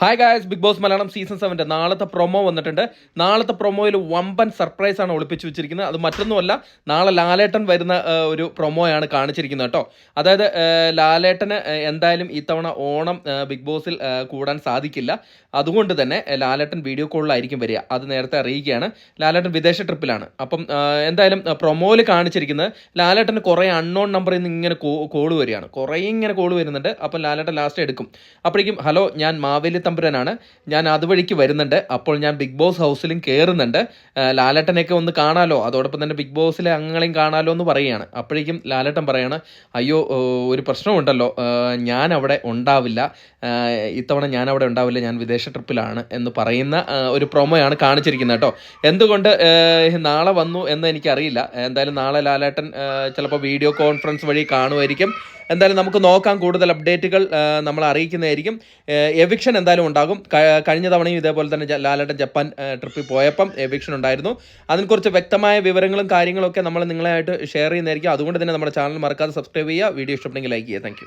Hi guys big boss Malayalam season സെവന്റെ നാളത്തെ promo വന്നിട്ടുണ്ട്. നാളത്തെ പ്രൊമോയിൽ വമ്പൻ സർപ്രൈസ് ആണ് ഒളിപ്പിച്ചു വെച്ചിരിക്കുന്നത്. അത് മറ്റൊന്നുമല്ല നാളെ ലാലേട്ടൻ വരുന്ന ഒരു പ്രൊമോയാണ് കാണിച്ചിരിക്കുന്നത് കേട്ടോ. അതായത് ലാലേട്ടന് എന്തായാലും ഇത്തവണ ഓണം ബിഗ് ബോസിൽ കൂടാൻ സാധിക്കില്ല. അതുകൊണ്ട് തന്നെ ലാലേട്ടൻ വീഡിയോ കോളിലായിരിക്കും വരിക. അത് നേരത്തെ അറിയിക്കുകയാണ്. ലാലേട്ടൻ വിദേശ ട്രിപ്പിലാണ് അപ്പം എന്തായാലും പ്രൊമോയിൽ കാണിച്ചിരിക്കുന്നത് ലാലേട്ടന് കുറേ അൺനോൺ നമ്പറിൽ നിന്ന് ഇങ്ങനെ കോൾ വരികയാണ്. കുറേ ഇങ്ങനെ കോൾ വരുന്നുണ്ട്. അപ്പം ലാലേട്ടൻ ലാസ്റ്റ് എടുക്കും. അപ്പോഴേക്കും ഹലോ ഞാൻ മാവേലി തമ്പുരാനാണ്. ഞാൻ അതുവഴിക്ക് വരുന്നുണ്ട്. അപ്പോൾ ഞാൻ ബിഗ് ബോസ് ഹൗസിലും കയറുന്നുണ്ട് ലാലേട്ടനെയൊക്കെ ഒന്ന് കാണാലോ? അതോടൊപ്പം തന്നെ ബിഗ് ബോസിലെ അംഗങ്ങളെയും കാണാലോ എന്ന് പറയുകയാണ്. അപ്പോഴേക്കും ലാലേട്ടൻ പറയാണ് അയ്യോ ഒരു പ്രശ്നമുണ്ടല്ലോ. ഞാൻ അവിടെ ഉണ്ടാവില്ല. ഇത്തവണ ഞാൻ അവിടെ ഉണ്ടാവില്ല. ഞാൻ വിദേശ ട്രിപ്പിലാണ്. എന്ന് പറയുന്ന ഒരു പ്രൊമോയാണ് കാണിച്ചിരിക്കുന്നത് കേട്ടോ. എന്തുകൊണ്ട് നാളെ വന്നു എന്ന് എനിക്കറിയില്ല. എന്തായാലും നാളെ ലാലേട്ടൻ ചിലപ്പോൾ വീഡിയോ കോൺഫറൻസ് വഴി കാണുമായിരിക്കും. എന്തായാലും നമുക്ക് നോക്കാം. കൂടുതൽ അപ്ഡേറ്റുകൾ നമ്മൾ അറിയിക്കുന്നതായിരിക്കും. എവിക്ഷൻ എന്തായാലും ഉണ്ടാകും. കഴിഞ്ഞ തവണയും ഇതേപോലെ തന്നെ ലാലേട്ടൻ ജപ്പാൻ ട്രിപ്പിൽ പോയപ്പം എവിക്ഷൻ ഉണ്ടായിരുന്നു അതിനെക്കുറിച്ച് വ്യക്തമായ വിവരങ്ങളും കാര്യങ്ങളൊക്കെ നമ്മൾ നിങ്ങളായിട്ട് ഷെയർ ചെയ്യുന്നതായിരിക്കും. അതുകൊണ്ട് തന്നെ നമ്മുടെ ചാനൽ മറക്കാതെ സബ്സ്ക്രൈബ് ചെയ്യുക. വീഡിയോ ഇഷ്ടപ്പെട്ടെങ്കിൽ ലൈക്ക് ചെയ്യുക. താങ്ക്